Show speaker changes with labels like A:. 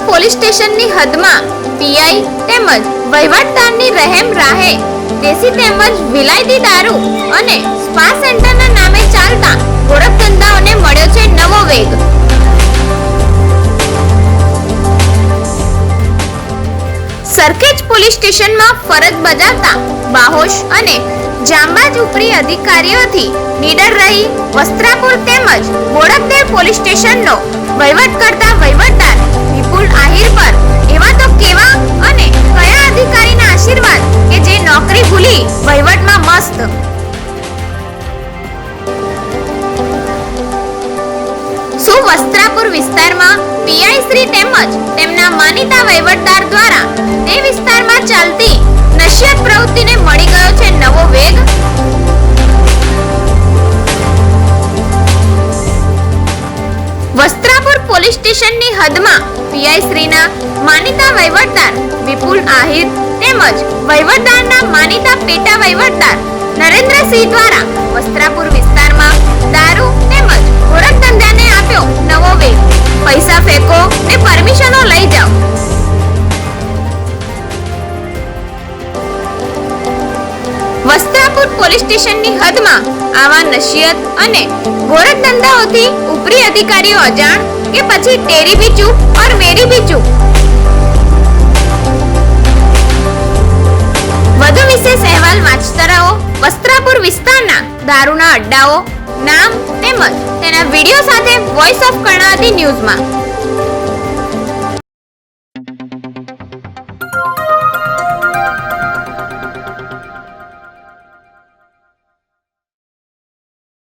A: Police સ્ટેશનની હદમાં PI તેમજ વહીવટદારની રહેમ રાહે દેશી તેમજ વિલાયતી દારૂ અને સ્પા સેન્ટરના નામે ચાલતા ગોરખધંધાઓને મળ્યો છે નવો વેગ. સરખેજ પોલીસ સ્ટેશનમાં ફરજ બજાવતા બાહોશ અને જાંબાજ ઉપરી અધિકારીઓથી નીડર રહી વસ્ત્રાપુર તેમજ બોડકદેવ પોલીસ સ્ટેશનનો વહીવટ કરતા વહીવટદાર આહિર પર? એવા તો કેવા અને કયા અધિકારીના આશીર્વાદ કે જે નોકરી ભૂલી વહીવટમાં મસ્ત? શું વસ્ત્રાપુર વિસ્તારમાં પીઆઈ શ્રી તેમજ તેમના માનીતા વહીવટદાર દ્વારા તે વિસ્તારમાં ચાલતી નશિયત પ્રવૃત્તિને મળી સ્ટેશનની હદમાં પીઆઈ શ્રીના માનીતા વહીવટદાર વિપુલ આહિર તેમજ વહીવટદારના માનીતા પેટા વહીવટદાર નરેન્દ્રસિંહ દ્વારા વસ્ત્રાપુર વિસ્તારમાં દારૂ તેમજ ગોરખધંધાને આપ્યો નવો વેગ. પૈસા ફેંકો ને પરમિશનો લઈ જાઓ. વસ્ત્રાપુર પોલીસ સ્ટેશનની હદમાં આવા નશિયત અને ગોરખધંધાઓથી ઉપરી અધિકારીઓ અજાણ કે પછી તેરી બી ચૂપ ઓર મેરી બી ચૂપ? વધુ વિશેષ અહેવાલ વાંચતા રહો. વસ્ત્રાપુર વિસ્તારના દારૂના અડ્ડાઓ, નામ તેમજ તેના વીડિયો સાથે વોઇસ ઓફ કર્ણાવતી ન્યૂઝમાં